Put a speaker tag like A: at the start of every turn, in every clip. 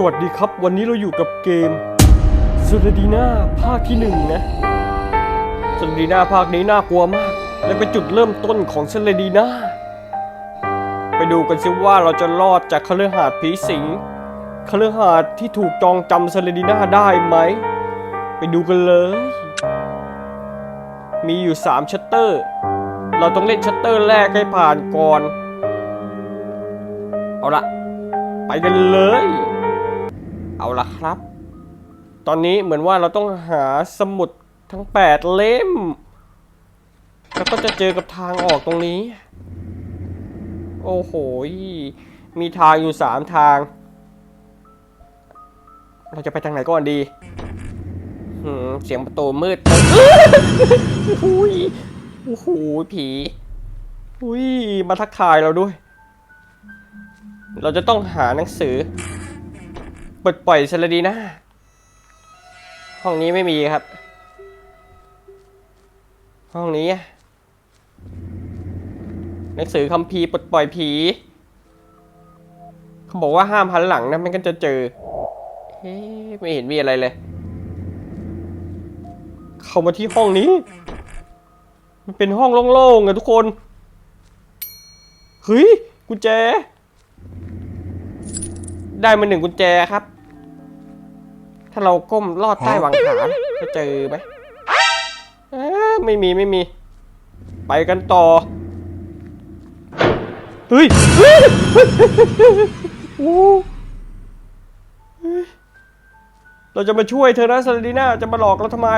A: สวัสดีครับ วันนี้เราอยู่กับเกมซ u ดีนาภาคที่หนึ่งนะซ u ดีนาภาคนี้น่ากลัวมาก และเป็นจุดเริ่มต้นของซ u ดีนาไปดูกันซิว่าเราจะรอดจากคฤหาสน์ผีสิงคฤหาสน์ที่ถูกจองจำซ u ดีนาได้ไหม ไปดูกันเลย มีอยู่3ชัตเตอร์ เราต้องเล่นชัตเตอร์แรกให้ผ่านก่อน เอาละไปกันเลย เอาละครับ ตอนนี้เหมือนว่าเราต้องหาสมุดทั้ง 8 เล่ม แล้วก็จะเจอกับทางออกตรงนี้ โอ้โห มีทางอยู่ 3 ทาง เราจะไปทางไหนก่อนดี เสียงประตูมืดอุ้ยโอ้โห ผีอุ้ย มาทักทายเราด้วย เราจะต้องหาหนังสือ ปลดปล่อยสลดีนะ ห้องนี้ไม่มีครับ ห้องนี้อะหนังสือคัมภีร์ปลดปล่อยผี เขาบอกว่าห้ามหันหลังนะไม่งั้นจะเจอ เฮ้ไม่เห็นมีอะไรเลย เข้ามาที่ห้องนี้ มันเป็นห้องโล่งๆอะทุกคน เฮ้ยกุญแจ ได้มาหนึ่งกุญแจครับ ถ้าเราก้มลอดใต้หวังขาจะเจอไหมไม่มีไม่มี ไปกันต่อ เฮ้ยเราจะมาช่วยเธอนะซาลีน่าจะมาหลอกเราทำไม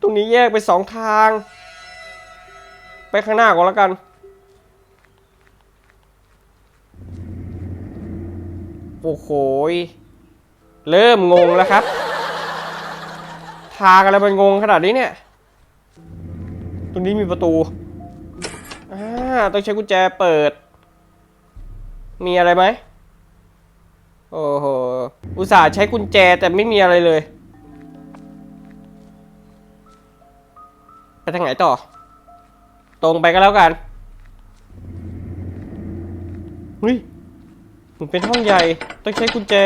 A: ตรงนี้แยกไปสองทาง ไปข้างหน้าก่อนแล้วกันโอ้โหย เริ่มงงแล้วครับ ทางอะไรมันงงขนาดนี้เนี่ย ตรงนี้มีประตู อ่า ต้องใช้กุญแจเปิด มีอะไรไหม โอ้โห อุตส่าห์ใช้กุญแจแต่ไม่มีอะไรเลย ไปทางไหนต่อ ตรงไปก็แล้วกันเฮ้ยมันเป็นห้องใหญ่ ต้องใช้กุญแจ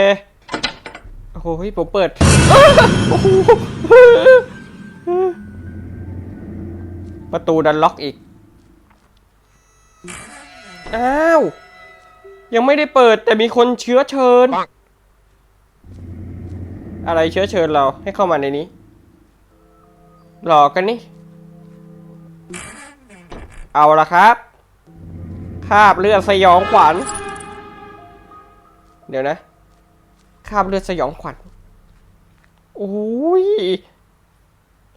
A: โอ้โหผมเปิดโอ้โหประตูดันล็อกอีก อ้าว ยังไม่ได้เปิดแต่มีคนเชื้อเชิญ อะไรเชื้อเชิญเราให้เข้ามาในนี้ หลอกกันนี่ เอาละครับ คาบเลือดสยองขวัญ เดี๋ยวนะ คราบเลือดสยองขวัญโอ้ย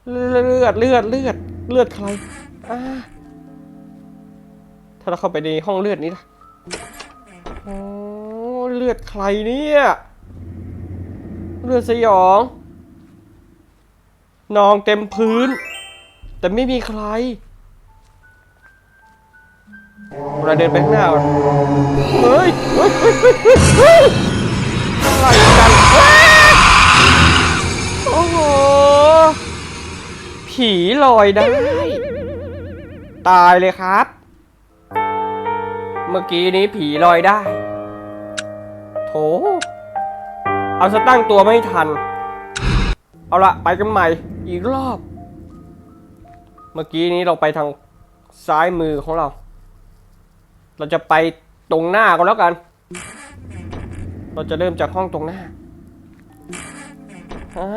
A: เลือดเลือดเลือดเลือดใครอ่าถ้าเราเข้าไปในห้องเลือดนี้ล่ะโอ้เลือดใครเนี่ยเลือดสยองนองเต็มพื้น แต่ไม่มีใครเราเดินไปข้างหน้าก่อนเฮ้ยเฮ้ยเฮ้ยเฮ้ย ผีลอยได้ ตายเลยครับ เมื่อกี้นี้ผีลอยได้ โถ เอาสตั้งตัวไม่ทัน เอาละไปกันใหม่ อีกรอบ เมื่อกี้นี้เราไปทางซ้ายมือของเรา เราจะไปตรงหน้าก็แล้วกัน เราจะเริ่มจากห้องตรงหน้าอ่า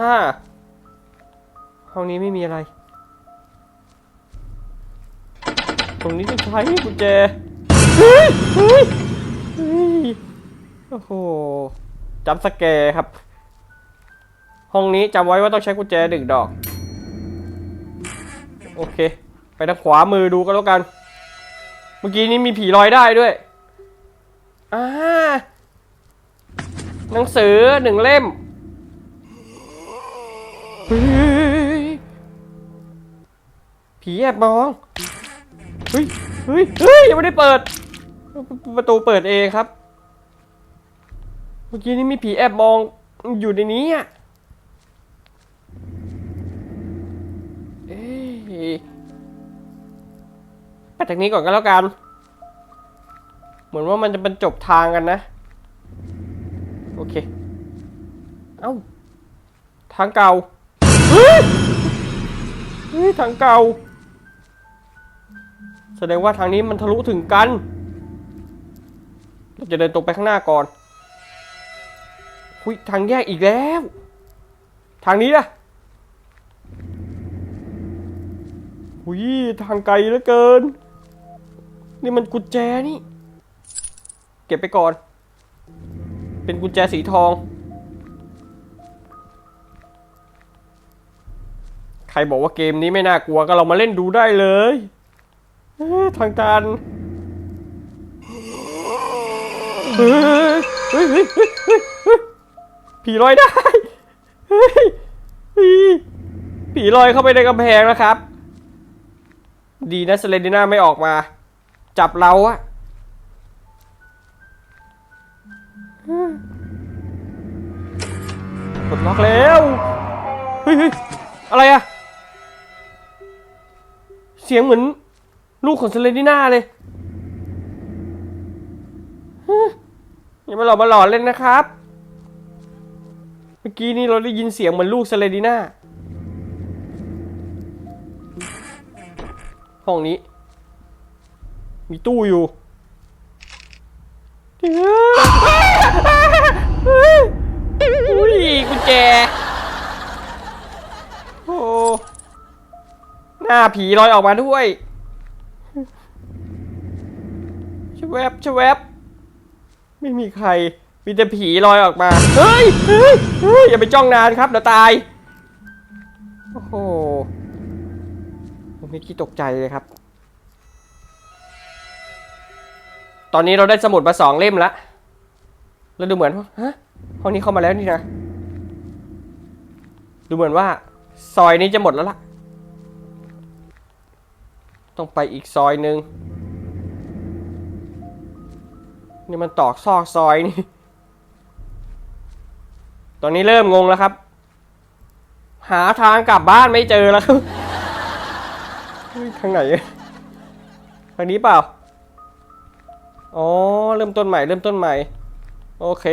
A: ห้องนี้ไม่มีอะไร รงนี้จะใช้กุญแจเฮ้ยเฮ้ยเฮ้ยโอ้โหจำสแกร์ครับ ห้องนี้จำไว้ว่าต้องใช้กุญแจหนึ่งดอก โอเค ไปทางขวามือดูก็แล้วกัน เมื่อกี้นี้มีผีลอยได้ด้วยอ่าหนังสือหนึ่งเล่มผีแอบมอง เฮ้ยเฮ้ยเฮ้ยยังไม่ได้เปิด ประตูเปิดเองครับ เมื่อกี้นี้มีผีแอบมองอยู่ในนี้อะเอ๊ะไปจากนี้ก่อนก็แล้วกัน เหมือนว่ามันจะเป็นจบทางกันนะ โอเค เอ้า ทางเก่า เฮ้ย เฮ้ย ทางเก่า แสดงว่าทางนี้มันทะลุถึงกัน เราจะเดินตรงไปข้างหน้าก่อนหุยทางแยกอีกแล้ว ทางนี้ล่ะหุยทางไกลเหลือเกิน นี่มันกุญแจนี่ เก็บไปก่อน เป็นกุญแจสีทอง ใครบอกว่าเกมนี้ไม่น่ากลัวก็เรามาเล่นดูได้เลย ทางตันเฮ้ยเฮ้ยผีลอยได้ผีลอยเข้าไปในกำแพงนะครับ ดีนะเซเลนดิน่าไม่ออกมา จับเราอะกดล็อกแล้วเฮ้ยอะไรอะเสียงเหมือน ลูกของเซเลนิน่าเลยอย่ามาหลอกมาหลอนเล่นนะครับ เมื่อกี้นี้เราได้ยินเสียงเหมือนลูกเซเลนิน่าห้องนี้ มีตู้อยู่อุ้ยกุญแจ โอ้ หน้าผีลอยออกมาด้วยชะ แวบชแวบไม่มีใคร มีแต่ผีลอยออกมา เฮ้ยเฮ้ยเฮ้ยอย่าไปจ้องนานครับเดี๋ยวตาย โอ้โห ผมไม่คิดตกใจเลยครับ ตอนนี้เราได้สมุดมาสองเล่มล้วแล้วดูเหมือนฮะห้องนี้เข้ามาแล้วนี่นะ ดูเหมือนว่า ซอยนี้จะหมดแล้วล่ะ ต้องไปอีกซอยหนึ่ง นี่มันตอกซอกซอยนี่ ตอนนี้เริ่มงงแล้วครับ หาทางกลับบ้านไม่เจอแล้วครับทางไหนทางนี้เปล่า อ๋อ เริ่มต้นใหม่ เริ่มต้นใหม่ โอเค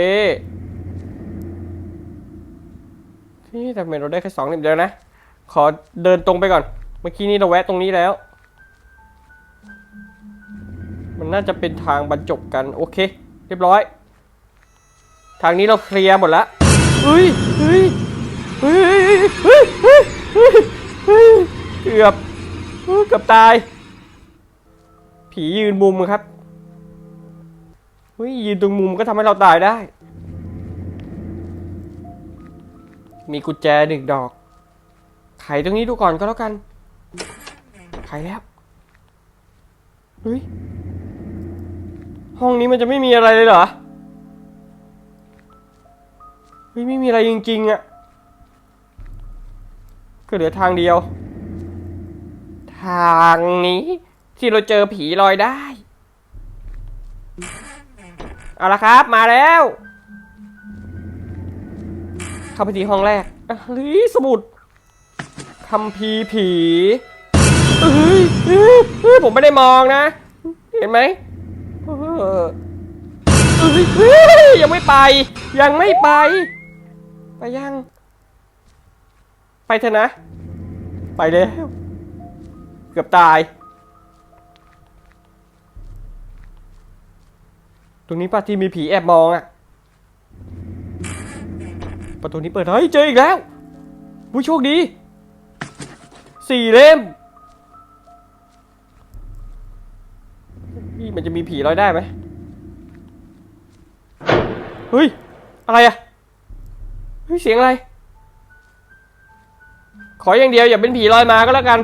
A: นี่ทำไมเราได้แค่สองเล่มเดียวนะ ขอเดินตรงไปก่อน เมื่อกี้นี้เราแวะตรงนี้แล้ว มันน่าจะเป็นทางบรรจบกันโอเค เรียบร้อย ทางนี้เราเคลียร์หมดล้วเฮ้ยเฮ้ยเฮ้ยเฮ้ยเฮ้ยเฮ้ยเกือบเฮ้ยเกือบตาย ผียืนมุมครับเฮ้ยยืนตรงมุมก็ทำให้เราตายได้ มีกุญแจหนึ่งดอก ไขตรงนี้ดูก่อนก็แล้วกัน ไขแล้วเฮ้ย ห้องนี้มันจะไม่มีอะไรเลยเหรอเฮ้ยไม่มีอะไรจริงๆอะก็เหลือทางเดียว ทางนี้ที่เราเจอผีลอยได้ เอาละครับมาแล้ว เข้าไปที่ห้องแรกอะเฮ้ยสมุดคัมภีผีเฮ้ยผมไม่ได้มองนะ เห็นไหม ยเฮ้ยยังไม่ไป ยังไม่ไป ไปยัง ไปเถอะนะ ไปแล้วเกือบตาย ตรงนี้ป้าที่มีผีแอบมองอะประตูนี้เปิดเฮ้ยเจออีกแล้วผู้โชคดี สี่เล่ม มันจะมีผีลอยได้ไหมเฮ้ย อะไรอะเฮ้ย เสียงอะไร ขออย่างเดียวอย่าเป็นผีลอยมาก็แล้วกัน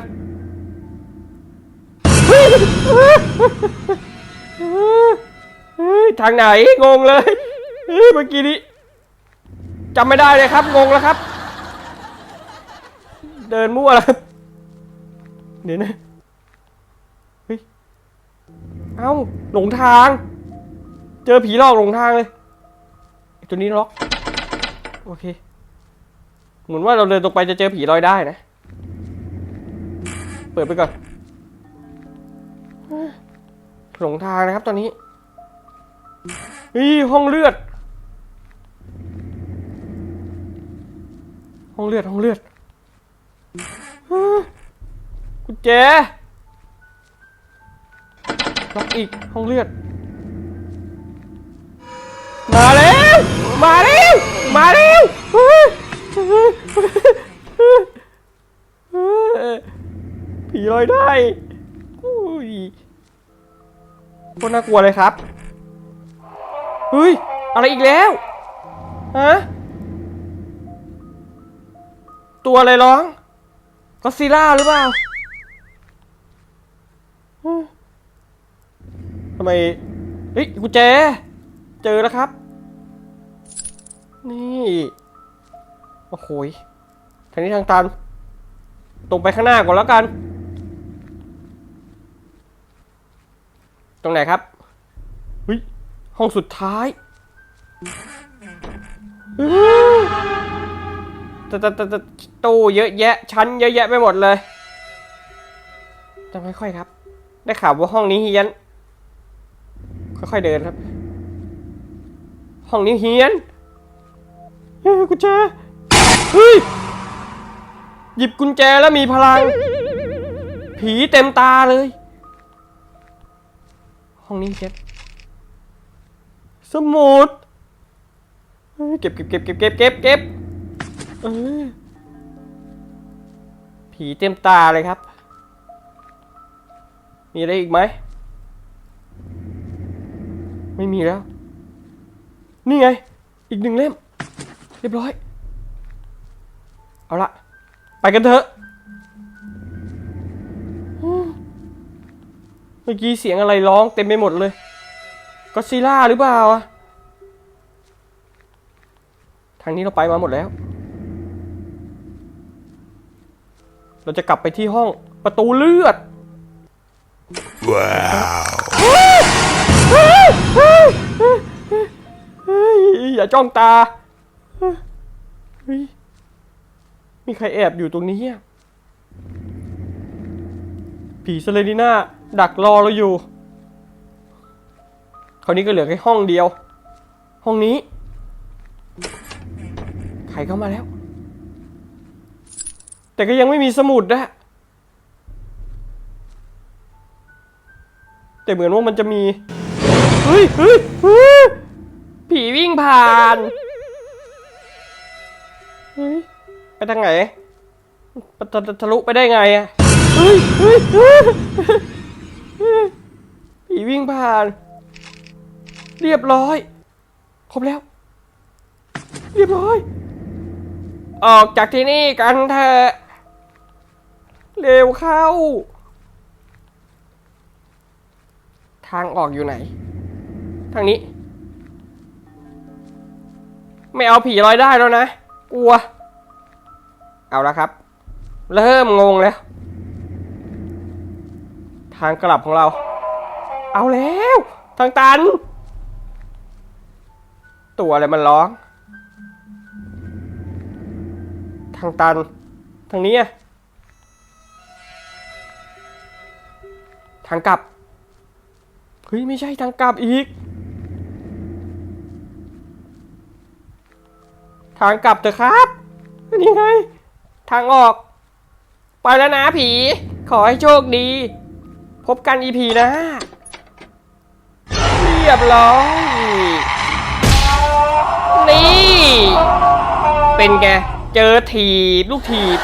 A: ทางไหน งงเลย เมื่อกี้นี้จำไม่ได้เลยครับ งงแล้วครับ เดินมั่วแล้วเดี๋ยวนะ เอ้าหลงทาง เจอผีหลอกหลงทางเลยตัวนี้ล็อก โอเค เหมือนว่าเราเดินตรงไปจะเจอผีลอยได้นะ เปิดไปก่อนหลงทางนะครับตอนนี้อีห้องเลือด ห้องเลือดห้องเลือดกุญแจ ล็อกอีกห้องเลือด มาแล้วมาแล้วมาแล้วผีลอยได้โคตรน่ากลัวเลยครับ เฮ้ย อะไรอีกแล้ว ฮะ ตัวอะไรร้องก็ซีล่าหรือเปล่าฮะ ทำไมเฮ้ยกุญแจ เจอแล้วครับ นี่ โอ้โหทางนี้ทางตัน ตรงไปข้างหน้าก่อนแล้วกัน ตรงไหนครับเฮ้ยห้องสุดท้ายตตตตตู้เยอะแยะ ชั้นเยอะแยะไปหมดเลยจะไม่ค่อยครับ ได้ข่าวว่าห้องนี้เฮียน ค่อยๆเดินครับ ห้องนี้เฮียนเฮ้ยกุญแจเฮ้ยหยิบกุญแจแล้วมีพลัง ผีเต็มตาเลย ห้องนี้เช็ดสมุดเก็บเก็บเก็บเก็บเก็บเก็บเก็บผีเต็มตาเลยครับ มีอะไรอีกไหม ไม่มีแล้ว นี่ไง อีกหนึ่งเล่ม เรียบร้อย เอาละไปกันเถอะเมื่อกี้เสียงอะไรร้องเต็มไปหมดเลยก็ซีล่าหรือเปล่าอะทางนี้เราไปมาหมดแล้ว เราจะกลับไปที่ห้องประตูเลือดเฮ้ย อย่าจ้องตา มีใครแอบอยู่ตรงนี้ผีเซเลนิน่าดักรอเราอยู่ คราวนี้ก็เหลือแค่ห้องเดียว ห้องนี้ ใครเข้ามาแล้ว แต่ก็ยังไม่มีสมุดนะแต่เหมือนว่ามันจะมี เฮ้ยเฮ้ยเฮ้ยผีวิ่งผ่านเฮ้ยไปทางไหนทะทะทะลุไปได้ไงอะเฮ้ยเฮ้ยเฮ้ยเฮ้ยผีวิ่งผ่าน เรียบร้อย ครบแล้ว เรียบร้อย ออกจากที่นี่กันเถอะเร็วเข้า ทางออกอยู่ไหน ทางนี้ ไม่เอาผีลอยได้แล้วนะ กลัว เอาละครับ เริ่มงงแล้ว ทางกลับของเรา เอาแล้ว ทางตัน ตัวอะไรมันร้อง ทางตัน ทางนี้อะทางกลับ เฮ้ย ไม่ใช่ทางกลับอีก ทางกลับเถอะครับนี่ไง ทางออก ไปแล้วนะผี ขอให้โชคดี พบกันอีพีนะ เรียบร้อย นี่ เป็นไง เจอถีบ ลูกถีบ